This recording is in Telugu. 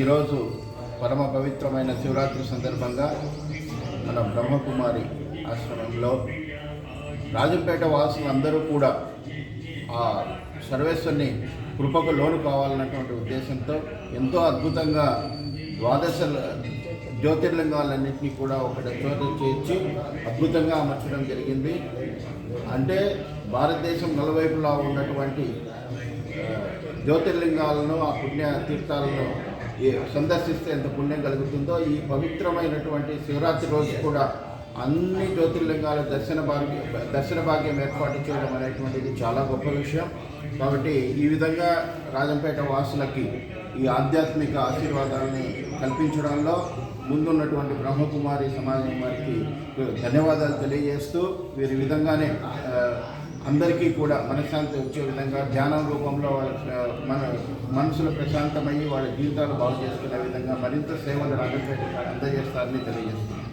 ఈరోజు పరమ పవిత్రమైన శివరాత్రి సందర్భంగా మన బ్రహ్మకుమారి ఆశ్రమంలో రాజంపేట వాసులందరూ కూడా ఆ సర్వేశ్వరిని కృపకు లోను కావాలన్నటువంటి ఉద్దేశంతో ఎంతో అద్భుతంగా ద్వాదశ జ్యోతిర్లింగాలన్నింటినీ కూడా ఒకటి చోట చేర్చి అద్భుతంగా అమర్చడం జరిగింది. అంటే భారతదేశం నలువైపులా ఉన్నటువంటి జ్యోతిర్లింగాలను ఆ పుణ్య తీర్థాలను సందర్శిస్తే ఎంత పుణ్యం కలుగుతుందో ఈ పవిత్రమైనటువంటి శివరాత్రి రోజు కూడా అన్ని జ్యోతిర్లింగాల దర్శన భాగ్యం దర్శన భాగ్యం ఏర్పాటు చేయడం అనేటువంటిది చాలా గొప్ప విషయం. కాబట్టి ఈ విధంగా రాజంపేట వాసులకి ఈ ఆధ్యాత్మిక ఆశీర్వాదాలని కల్పించడంలో ముందున్నటువంటి బ్రహ్మకుమారి సమాజం వారికి ధన్యవాదాలు తెలియజేస్తూ వీరి విధంగానే అందరికీ కూడా మనశ్శాంతి వచ్చే విధంగా ధ్యానం రూపంలో ఆ, మన మనసులు ప్రశాంతమయ్యి వాళ్ళ జీవితాలు బాగు చేసుకునే విధంగా మరింత సేవలు రాజశేఖర్ అందజేస్తారని తెలియజేస్తున్నాను.